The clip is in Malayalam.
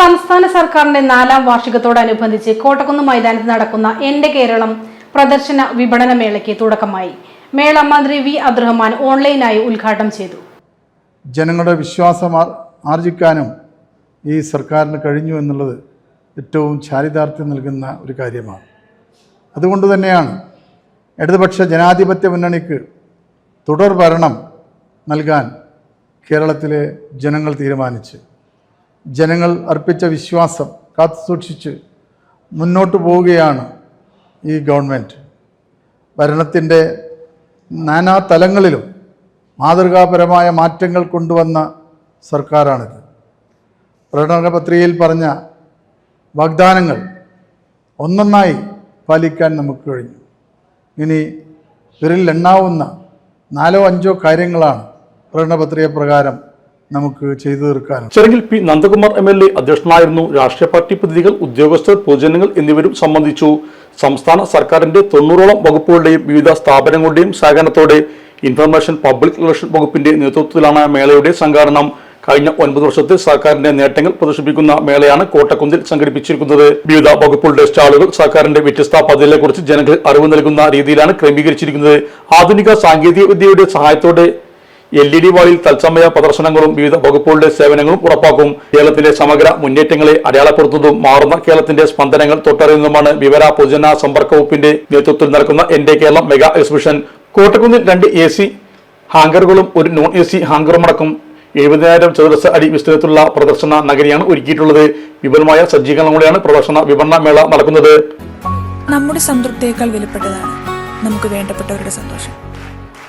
സംസ്ഥാന സർക്കാരിന്റെ നാലാം വാർഷികത്തോടനുബന്ധിച്ച് കോട്ടക്കുന്ന് മൈതാനത്ത് നടക്കുന്ന എന്റെ കേരളം പ്രദർശന വിപണന മേളയ്ക്ക് തുടക്കമായി. മേള മന്ത്രി വി. അബ്ദുറഹ്മാൻ ഓൺലൈനായി ഉദ്ഘാടനം ചെയ്തു. ജനങ്ങളുടെ വിശ്വാസം ആർജിക്കാനും ഈ സർക്കാരിന് കഴിഞ്ഞു എന്നുള്ളത് ഏറ്റവും ചാരിതാർത്ഥ്യം നൽകുന്ന ഒരു കാര്യമാണ്. അതുകൊണ്ട് തന്നെയാണ് ഇടതുപക്ഷ ജനാധിപത്യ മുന്നണിക്ക് തുടർ ഭരണം നൽകാൻ കേരളത്തിലെ ജനങ്ങൾ തീരുമാനിച്ച് ജനങ്ങൾ അർപ്പിച്ച വിശ്വാസം കാത്തുസൂക്ഷിച്ച് മുന്നോട്ട് പോവുകയാണ് ഈ ഗവൺമെന്റ് ഭരണത്തിന്റെ നാനാ തലങ്ങളിലും മാതൃകാപരമായ മാറ്റങ്ങൾ കൊണ്ടുവന്ന സർക്കാരാണിത്. പ്രകടന പത്രികയിൽ പറഞ്ഞ വാഗ്ദാനങ്ങൾ ഒന്നൊന്നായി പാലിക്കാൻ നമുക്ക് കഴിഞ്ഞു. ഇനി വിരലിലെണ്ണാവുന്ന നാലോ അഞ്ചോ കാര്യങ്ങളാണ് പ്രകടന പത്രിക പ്രകാരം നമുക്ക് ചെയ്തു തീർക്കാൻ ചടങ്ങിൽ P Nandakumar M L A അധ്യക്ഷനായിരുന്നു. രാഷ്ട്രീയ പാർട്ടി പ്രതിനിധികൾ ഉദ്യോഗസ്ഥർ പൊതുജനങ്ങൾ എന്നിവരും സംബന്ധിച്ചു. സംസ്ഥാന സർക്കാരിന്റെ തൊണ്ണൂറോളം വകുപ്പുകളുടെയും വിവിധ സ്ഥാപനങ്ങളുടെയും സഹകരണത്തോടെ ഇൻഫർമേഷൻ പബ്ലിക് റിലേഷൻ വകുപ്പിന്റെ നേതൃത്വത്തിലാണ് മേളയുടെ സംഘാടനം. കഴിഞ്ഞ ഒൻപത് വർഷത്തെ സർക്കാരിന്റെ നേട്ടങ്ങൾ പ്രദർശിപ്പിക്കുന്ന മേളയാണ് കോട്ടക്കുന്നിൽ സംഘടിപ്പിച്ചിരിക്കുന്നത്. വിവിധ വകുപ്പുകളുടെ സ്റ്റാളുകൾ സർക്കാരിന്റെ വ്യത്യസ്ത പദ്ധതികളെക്കുറിച്ച് ജനങ്ങൾ അറിവ് നൽകുന്ന രീതിയിലാണ് ക്രമീകരിച്ചിരിക്കുന്നത്. ആധുനിക സാങ്കേതിക വിദ്യയുടെ സഹായത്തോടെ എൽ ഇ ഡി വാളിൽ തത്സമയ പ്രദർശനങ്ങളും വിവിധ വകുപ്പുകളുടെ സേവനങ്ങളും ഉറപ്പാക്കും. കേരളത്തിലെ സമഗ്ര മുന്നേറ്റങ്ങളെ അടയാളപ്പെടുത്തുന്നതും മാറുന്ന കേരളത്തിന്റെ സ്പന്ദനങ്ങൾ തൊട്ടറിയുന്നതുമാണ് വിവര പൊതുജന സമ്പർക്ക വകുപ്പിന്റെ നേതൃത്വത്തിൽ നടക്കുന്ന എന്റെ കേരളം മെഗാ എക്സിബിഷൻ. കോട്ടക്കുന്നിൽ രണ്ട് എ സി ഹാങ്കറുകളും ഒരു നോൺ എ സി ഹാങ്കറും അടക്കം എഴുപതിനായിരം ചതുരശ്ര അടി വിസ്തീർണത്തിലുള്ള പ്രദർശന നഗരിയാണ് ഒരുക്കിയിട്ടുള്ളത്. വിപുലമായ സജ്ജീകരണങ്ങളോടെയാണ് പ്രദർശന വിപണന മേള നടക്കുന്നത്. നമ്മുടെ സംതൃപ്തിയേക്കാൾ വിലപ്പെട്ടതാണ്. നമുക്ക് വേണ്ടപ്പെട്ടവരുടെ സന്തോഷം.